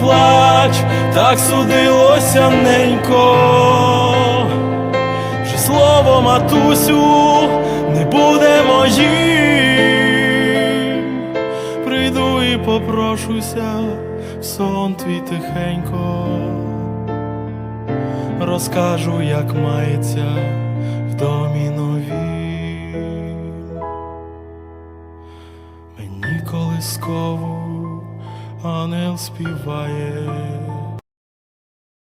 Плач, так судилося ненько. Вже слово матусю не буде моїм. Прийду і попрошуся в сон твій тихенько. Розкажу, як мається в домі новім. Мені колискову ангел співає.